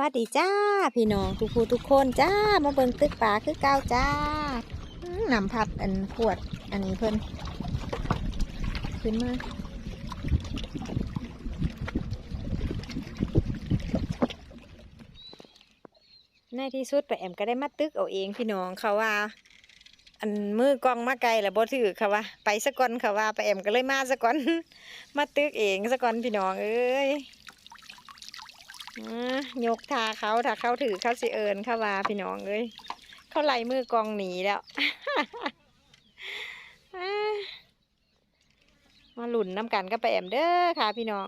วัสดีจ้า พี่น้องทุกผู้ทุกคนจ้า มาเบิ่งตึกป่าคือเก้าจ้านำพัดอันขวดอันนี้เพิ่นขึ้นมาในที่สุดป้าแอมก็ได้มาตึกเอาเองพี่น้องเขาว่า อันมือกองมาไกลแล้วบ่ถือเขาว่า ไปสะก่อนเขาว่าไปแอมก็เลยมาสะก่อนมาตึกเองสะก่อนพี่น้องเอ้ย ยกทาเขาถ้าเขาถือเขาสิเอิญเขาว่าพี่น้องเอ้ยเขาไล่มือกองหนีแล้วมาหลุนน้ำกันก็ไปแอมเด้อค่ะ พี่น้อง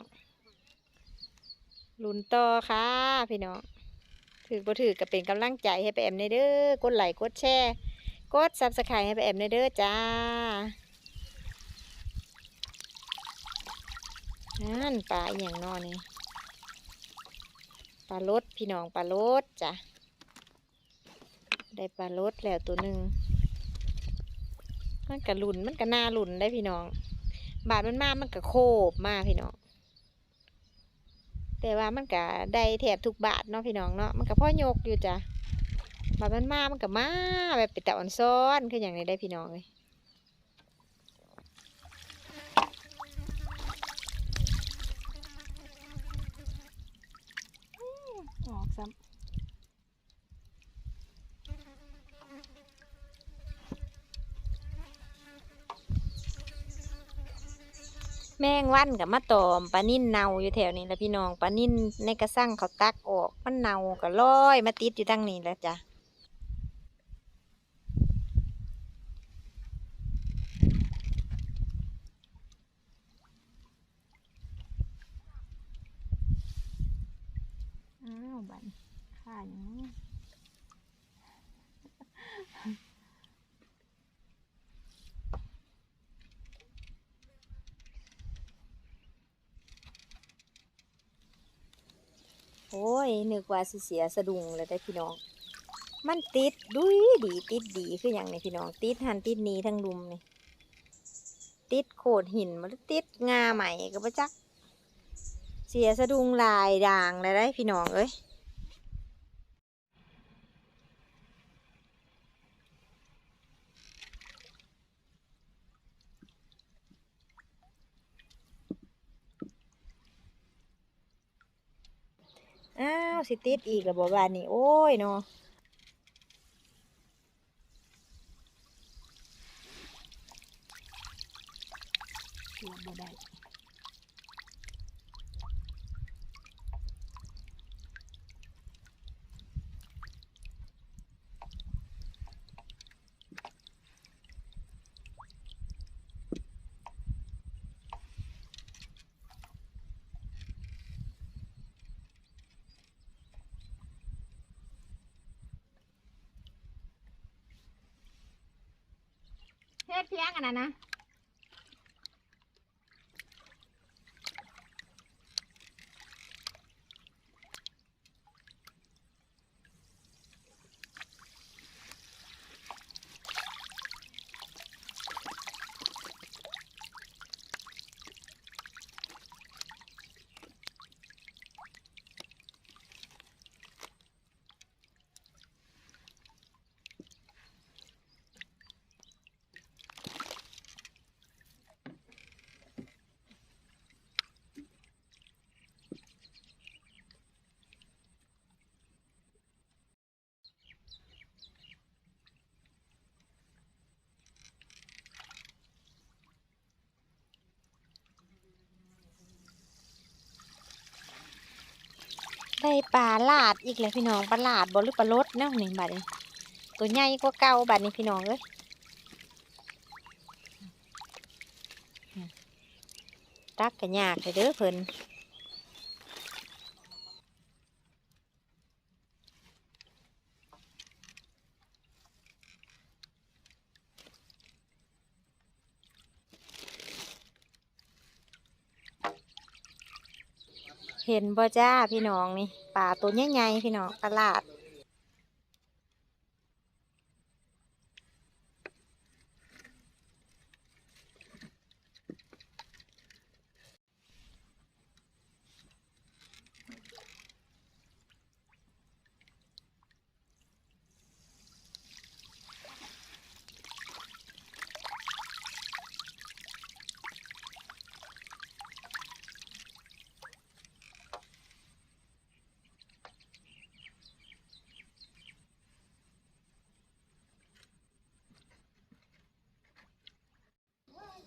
หลุนต่อค่ะ พี่น้องถือบ่ถือก็เป็นกำลังใจให้ไปแอมในเด้อกดไลค์กดแชร์กดซับสไครต์ให้ไปแอมในเด้อจ้านั่นปลาอย่างนอนี่ ปลาลดพี่น้องปลาลดจ้ะ ได้ปลาลดแล้วตัวหนึ่งมันกระลุนมันกระนาลุนได้พี่น้อง บาดมันมากมันกระโคบมากพี่น้อง แต่ว่ามันกะได้แถบทุกบาทเนาะพี่น้องเนาะมันกะพ่อยกอยู่จ้ะบาดมันมากมันกะมาแบบเป็นตะอ่อนซ้อนคืออย่างนี้ได้พี่น้องเลยออกซ้ำ แมงวันกับมะตอมปลานิ่นเนาอยู่แถวนี้แหละพี่น้องปลานิ่นในกระสังเขาตักออกมันเนาก็ลอยมาติดอยู่ตั้งนี้แล้วจ้ะอ้าวบันข่าอย่างนี้ โอ้ยนึกว่าสิเสียสะดุ้งเลยได้พี่น้อง มันติดดุยดีติดดีคืออย่างนี้พี่น้อง ติดหันติดนี้ทั้งลุมนี่ติดโขดหินมันติดงาใหม่ก็บ่จัก เสียสะดุ้งลายด่างเลยได้พี่น้องเอ้ย อ้าว สิติดอีกแล้วบอกว่านี่โอ้ยเนาะเสียบ่ได้ เพียงอันนั้นนะ ได้ปลาลาดอีกเลยพี่น้องปลาลาดบอหรือปลาลดเนาะนี่บัดนี้ตัวใหญ่กว่าเก่าบาทนี้พี่น้องเอ้ยตักกันยากเลยเด้อเพิ่น เห็นบ่จ้าพี่น้องนี่ป่าตัวใหญ่ๆพี่น้องตลาด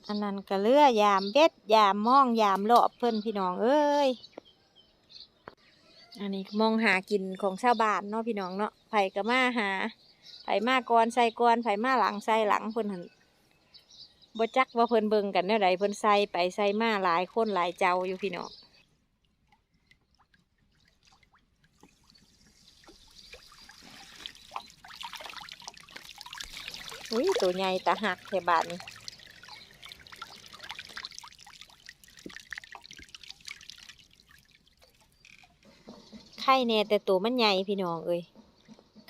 อันนั้นก็เรือยามเบ็ดยามมองยามรอบเพิ่นพี่น้องเอ้ยอันนี้มองหากินของชาวบ้านเนาะพี่น้องเนาะไผ่ก็มาหาไผ่มาก่อนใส่ก่อนไผ่มาหลังใส่หลังเพิ่นหันบ่จักว่าเพิ่นเบิ่งกันแนวใดเพิ่นใส่ไปใส่มาหลายคนหลายเจ้าอยู่พี่น้องอุ้ยตัวใหญ่ตาหักแถบาดนี้ ไข่แน่แต่ตัวมันใหญ่พี่น้องเอ้ย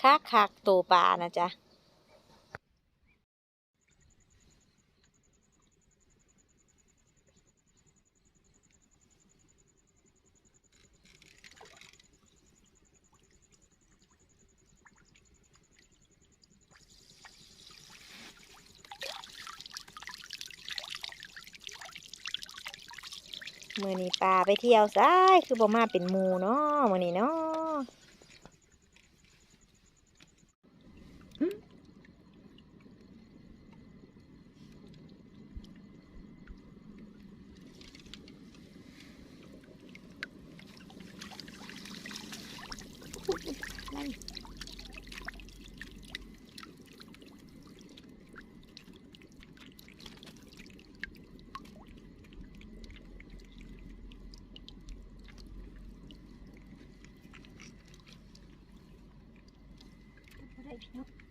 คักคักตัวปลานะจ๊ะ มือนี้ปลาไปเที่ยวซ้ายคือบ่มาเป็นหมูเนาะมือนี้เนาะ ได้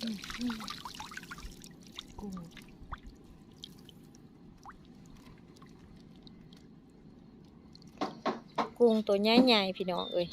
กุ้งกุ้งตัวใหญ่ๆพี่น้องเอ้ย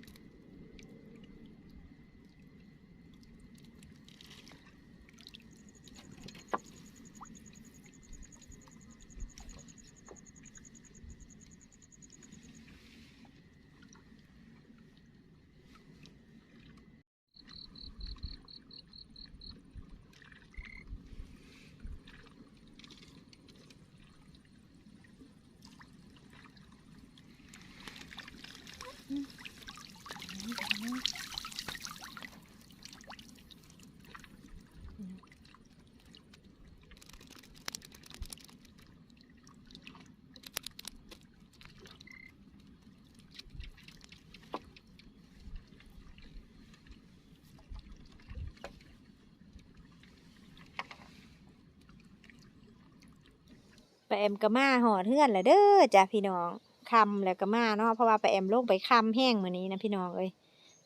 ปแอมก็มาหอดเฮือนแหละเด้อจ้ะพี่น้องคำแล้วก็มาเนาะเพราะว่าไปแอมลงไปคำแห้งมื้อนี้นะพี่น้องเอ้ย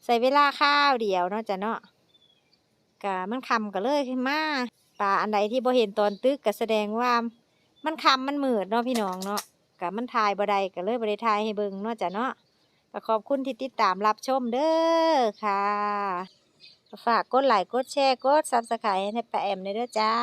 ใส่เวลาข้าวเดียวเนาะจ้ะเนาะกะมันคำก็เลยมาปลาอันใดที่บ่เห็นตอนตึกก็แสดงว่ามันคำมันมืดเนาะพี่น้องเนาะกะมันถ่ายบ่ได้ก็เลยบ่ได้ถ่ายให้เบิ่งเนาะจ้ะเนาะก็ขอบคุณที่ติดตามรับชมเด้อค่ะฝากกดไลค์กดแชร์กด Subscribe ให้ป้าแอมด้วยเด้อจ้า